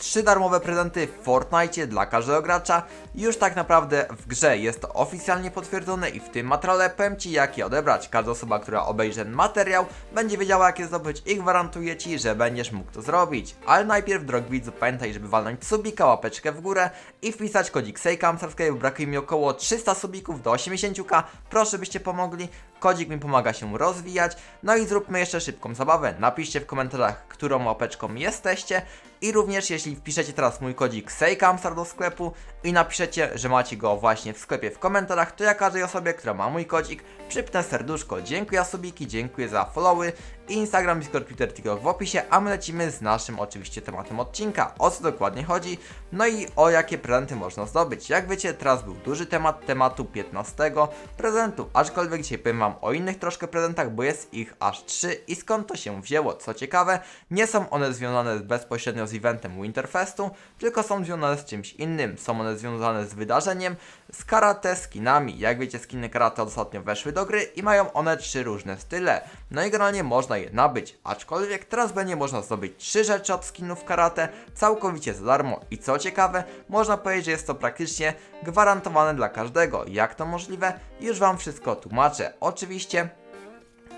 trzy darmowe prezenty w Fortnite dla każdego gracza. Już tak naprawdę w grze jest to oficjalnie potwierdzone i w tym materiale powiem Ci jak je odebrać. Każda osoba, która obejrzy ten materiał będzie wiedziała jak je zdobyć i gwarantuję Ci, że będziesz mógł to zrobić. Ale najpierw drogi widzu pamiętaj, żeby walnąć subika, łapeczkę w górę i wpisać kodzik Sejkamsarskiego, bo brakuje mi około 300 subików do 80k. Proszę byście pomogli. Kodzik mi pomaga się rozwijać. No i zróbmy jeszcze szybką zabawę. Napiszcie w komentarzach, którą łapeczką jesteście. I również jeśli wpiszecie teraz mój kodzik SEJKAMSTAR do sklepu i napiszecie, że macie go właśnie w sklepie w komentarzach, to ja każdej osobie, która ma mój kodzik, przypnę serduszko. Dziękuję subiki, dziękuję za followy. Instagram, Discord, Twitter, TikTok w opisie, a my lecimy z naszym oczywiście tematem odcinka. O co dokładnie chodzi? No i o jakie prezenty można zdobyć. Jak wiecie, teraz był duży temat tematu 15 prezentu, aczkolwiek dzisiaj powiem wam o innych troszkę prezentach, bo jest ich aż 3 i skąd to się wzięło. Co ciekawe, nie są one związane bezpośrednio z eventem Winterfestu, tylko są związane z czymś innym. Są one związane z wydarzeniem, z karate skinami. Jak wiecie, skiny karate ostatnio weszły do gry i mają one trzy różne style. No i generalnie można je nabyć, aczkolwiek teraz będzie można zdobyć trzy rzeczy od skinów karate całkowicie za darmo. I co ciekawe, można powiedzieć, że jest to praktycznie gwarantowane dla każdego. Jak to możliwe? Już Wam wszystko tłumaczę. Oczywiście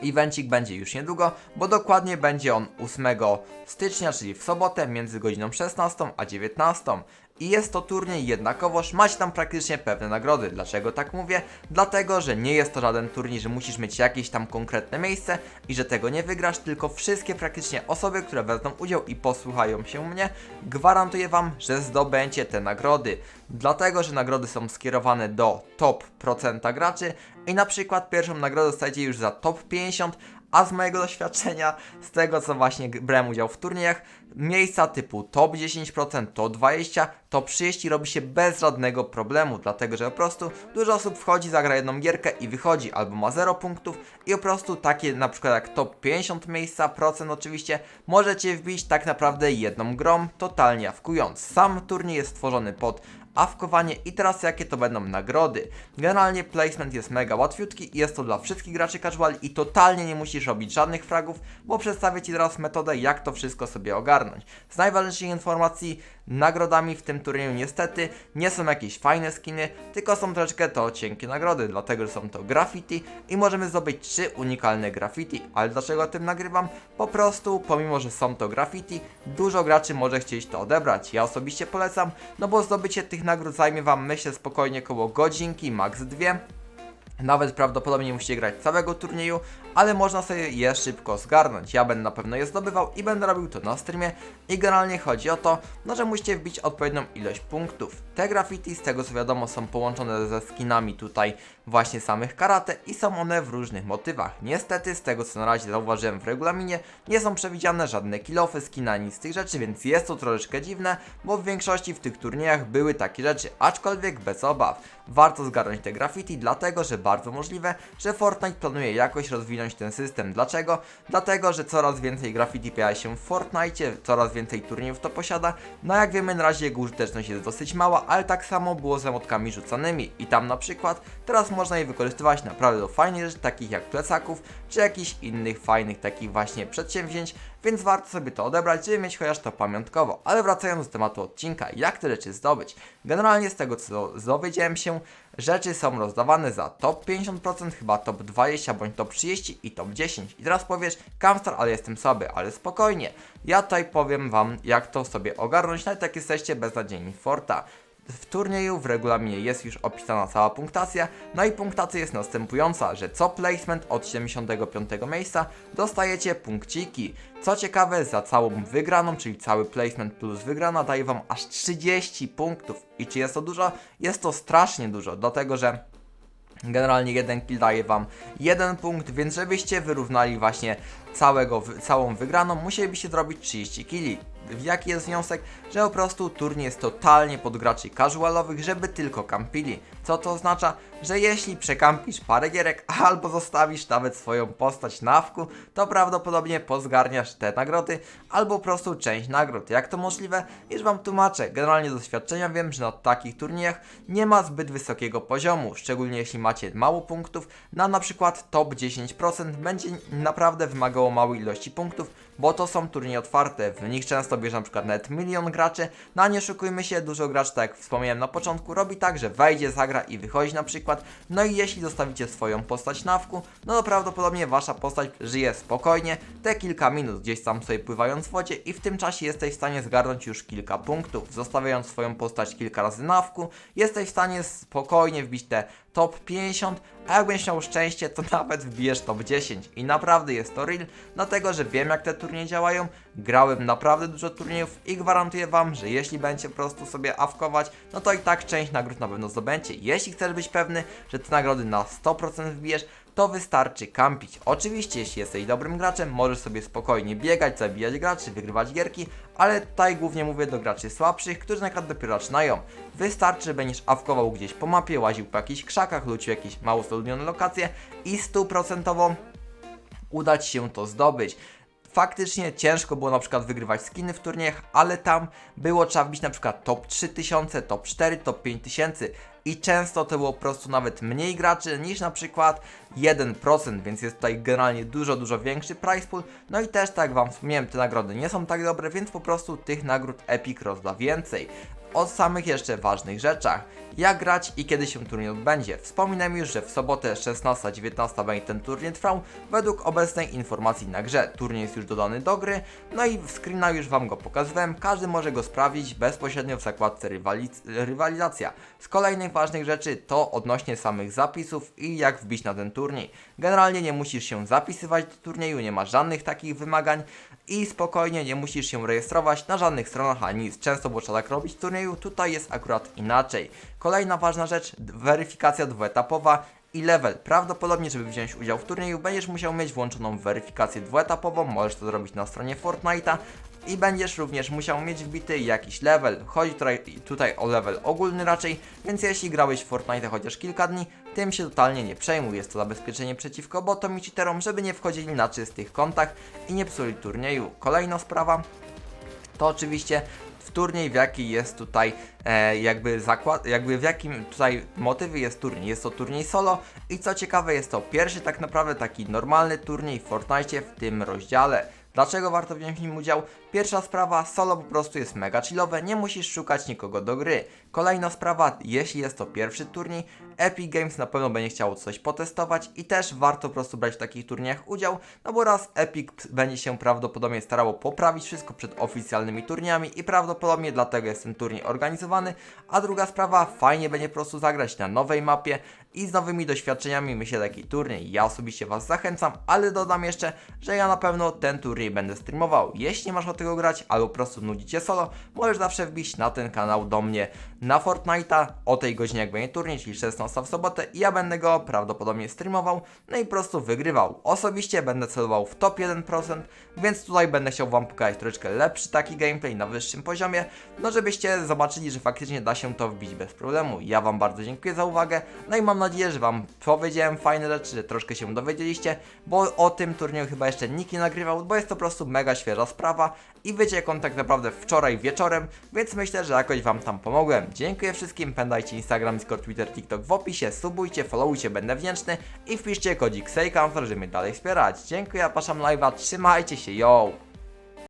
Evencik będzie już niedługo, bo dokładnie będzie on 8 stycznia, czyli w sobotę między godziną 16 a 19. I jest to turniej jednakowoż, macie tam praktycznie pewne nagrody. Dlaczego tak mówię? Dlatego, że nie jest to żaden turniej, że musisz mieć jakieś tam konkretne miejsce i że tego nie wygrasz, tylko wszystkie praktycznie osoby, które wezmą udział i posłuchają się mnie, gwarantuję Wam, że zdobędzie te nagrody. Dlatego, że nagrody są skierowane do top procenta graczy i na przykład pierwszą nagrodę dostajecie już za top 50, a z mojego doświadczenia, z tego co właśnie brałem udział w turniejach, miejsca typu top 10%, top 20%, top 30% robi się bez żadnego problemu, dlatego że po prostu dużo osób wchodzi, zagra jedną gierkę i wychodzi, albo ma 0 punktów i po prostu takie na przykład jak top 50 miejsca, procent oczywiście, możecie wbić tak naprawdę jedną grą, totalnie awkując. Sam turniej jest stworzony pod awkowanie i teraz jakie to będą nagrody. Generalnie placement jest mega łatwiutki i jest to dla wszystkich graczy casual i totalnie nie musisz robić żadnych fragów, bo przedstawię Ci teraz metodę jak to wszystko sobie ogarnąć. Z najważniejszych informacji nagrodami w tym turnieju niestety nie są jakieś fajne skiny, tylko są troszeczkę to cienkie nagrody, dlatego że są to graffiti i możemy zdobyć trzy unikalne graffiti. Ale dlaczego o tym nagrywam? Po prostu, pomimo że są to graffiti, dużo graczy może chcieć to odebrać. Ja osobiście polecam, no bo zdobycie tych nagród zajmie Wam myślę spokojnie około godzinki, max dwie. Nawet prawdopodobnie nie musicie grać całego turnieju, ale można sobie je szybko zgarnąć. Ja będę na pewno je zdobywał i będę robił to na streamie. I generalnie chodzi o to, no, że musicie wbić odpowiednią ilość punktów. Te graffiti, z tego co wiadomo, są połączone ze skinami tutaj właśnie samych karate i są one w różnych motywach. Niestety, z tego co na razie zauważyłem w regulaminie, nie są przewidziane żadne kilofy, skina, nic z tych rzeczy, więc jest to troszeczkę dziwne, bo w większości w tych turniejach były takie rzeczy, aczkolwiek bez obaw. Warto zgarnąć te graffiti, dlatego że bardzo możliwe, że Fortnite planuje jakoś rozwinąć ten system. Dlaczego? Dlatego, że coraz więcej graffiti pojawia się w Fortnite, coraz więcej turniejów to posiada. No jak wiemy, na razie jego użyteczność jest dosyć mała, ale tak samo było z emotkami rzucanymi. I tam na przykład teraz można je wykorzystywać naprawdę do fajnych rzeczy, takich jak plecaków, czy jakichś innych fajnych takich właśnie przedsięwzięć, więc warto sobie to odebrać, żeby mieć chociaż to pamiątkowo. Ale wracając do tematu odcinka, jak te rzeczy zdobyć? Generalnie z tego co dowiedziałem się, rzeczy są rozdawane za top 50%, chyba top 20 bądź top 30 i top 10. I teraz powiesz, Kamstar, ale jestem słaby, ale spokojnie. Ja tutaj powiem wam, jak to sobie ogarnąć, nawet jak jesteście beznadziejni Forta. W turnieju w regulaminie jest już opisana cała punktacja, no i punktacja jest następująca, że co placement od 75 miejsca dostajecie punkciki. Co ciekawe, za całą wygraną, czyli cały placement plus wygrana daje wam aż 30 punktów. I czy jest to dużo? Jest to strasznie dużo, dlatego że Generalnie jeden kill daje wam jeden punkt, więc żebyście wyrównali właśnie całego, całą wygraną, musielibyście zrobić 30 killi. Jaki jest wniosek? Że po prostu turniej jest totalnie pod graczy casualowych, żeby tylko kampili. Co to oznacza? Że jeśli przekampisz parę gierek albo zostawisz nawet swoją postać na wku, to prawdopodobnie pozgarniasz te nagrody albo po prostu część nagród. Jak to możliwe? Już wam tłumaczę. Generalnie z doświadczenia wiem, że na takich turniejach nie ma zbyt wysokiego poziomu, szczególnie jeśli macie mało punktów. Na na przykład top 10% będzie naprawdę wymagało wymagało małej ilości punktów, bo to są turnieje otwarte, w nich często bierze na przykład nawet milion graczy, no a nie szukujmy się, dużo graczy, tak jak wspomniałem na początku, robi tak, że wejdzie, zagra i wychodzi na przykład, no i jeśli zostawicie swoją postać na wku, no to prawdopodobnie wasza postać żyje spokojnie, te kilka minut gdzieś tam sobie pływając w wodzie i w tym czasie jesteś w stanie zgarnąć już kilka punktów, zostawiając swoją postać kilka razy na wku, jesteś w stanie spokojnie wbić te top 50, a jak będziesz miał szczęście, to nawet wbijesz top 10 i naprawdę jest to real, dlatego że wiem jak te turnieje działają, grałem naprawdę dużo turniejów i gwarantuję wam, że jeśli będziecie po prostu sobie awkować, no to i tak część nagród na pewno zdobędzie. Jeśli chcesz być pewny, że te nagrody na 100% wbijesz, to wystarczy kampić. Oczywiście, jeśli jesteś dobrym graczem, możesz sobie spokojnie biegać, zabijać graczy, wygrywać gierki, ale tutaj głównie mówię do graczy słabszych, którzy na przykład dopiero zaczynają. Wystarczy, że będziesz awkował gdzieś po mapie, łaził po jakichś krzakach, lucił jakieś mało zaludnione lokacje i stuprocentową uda Ci się to zdobyć. Faktycznie ciężko było na przykład wygrywać skiny w turniejach, ale tam było trzeba wbić na przykład top 3000, top 4, top 5000 i często to było po prostu nawet mniej graczy niż na przykład 1%, więc jest tutaj generalnie dużo, dużo większy price pool. No i też tak jak Wam wspomniałem, te nagrody nie są tak dobre, więc po prostu tych nagród Epic rozda więcej. O samych jeszcze ważnych rzeczach. Jak grać i kiedy się turniej odbędzie. Wspominam już, że w sobotę 16-19 będzie ten turniej trwał. Według obecnej informacji na grze turniej jest już dodany do gry. No i w screena już Wam go pokazywałem. Każdy może go sprawdzić bezpośrednio w zakładce rywalizacja. Z kolejnych ważnych rzeczy to odnośnie samych zapisów i jak wbić na ten turniej. Generalnie nie musisz się zapisywać do turnieju, nie ma żadnych takich wymagań i spokojnie nie musisz się rejestrować na żadnych stronach ani nic. Często było trzeba tak robić w turnieju, tutaj jest akurat inaczej. Kolejna ważna rzecz, weryfikacja dwuetapowa i level. Prawdopodobnie, żeby wziąć udział w turnieju, będziesz musiał mieć włączoną weryfikację dwuetapową, możesz to zrobić na stronie Fortnite'a i będziesz również musiał mieć wbity jakiś level. Chodzi tutaj, tutaj o level ogólny raczej, więc jeśli grałeś w Fortnite chociaż kilka dni, tym się totalnie nie przejmuj. Jest to zabezpieczenie przeciwko botom i cheaterom, żeby nie wchodzili na czystych kontach i nie psuli turnieju. Kolejna sprawa, to oczywiście w turniej, w jaki jest tutaj e, jakby zakład, jakby w jakim tutaj motywy jest turniej. Jest to turniej solo i co ciekawe jest to pierwszy tak naprawdę taki normalny turniej w Fortnite w tym rozdziale. Dlaczego warto wziąć w nim udział? Pierwsza sprawa, solo po prostu jest mega chillowe, nie musisz szukać nikogo do gry. Kolejna sprawa, jeśli jest to pierwszy turniej, Epic Games na pewno będzie chciało coś potestować i też warto po prostu brać w takich turniejach udział, no bo raz Epic będzie się prawdopodobnie starało poprawić wszystko przed oficjalnymi turniejami i prawdopodobnie dlatego jest ten turniej organizowany, a druga sprawa, fajnie będzie po prostu zagrać na nowej mapie i z nowymi doświadczeniami myślę taki turniej. Ja osobiście Was zachęcam, ale dodam jeszcze, że ja na pewno ten turniej będę streamował. Jeśli masz o tego grać albo po prostu nudzi Cię solo, możesz zawsze wbić na ten kanał do mnie na Fortnite'a o tej godzinie jak będzie turniej, czyli 16 w sobotę i ja będę go prawdopodobnie streamował, no i po prostu wygrywał. Osobiście będę celował w top 1%, więc tutaj będę chciał Wam pokazać troszeczkę lepszy taki gameplay na wyższym poziomie, no żebyście zobaczyli, że faktycznie da się to wbić bez problemu. Ja Wam bardzo dziękuję za uwagę, no i mam nadzieję, że Wam powiedziałem fajne rzeczy, że troszkę się dowiedzieliście, bo o tym turnieju chyba jeszcze nikt nie nagrywał, bo jest to po prostu mega świeża sprawa i jak on tak naprawdę wczoraj wieczorem, więc myślę, że jakoś Wam tam pomogłem. Dziękuję wszystkim, pamiętajcie Instagram, Discord, Twitter, TikTok w opisie, subujcie, followujcie, będę wdzięczny i wpiszcie kodzik SEJKANCER, żeby mnie dalej wspierać. Dziękuję, zapraszam live'a, trzymajcie się, yo!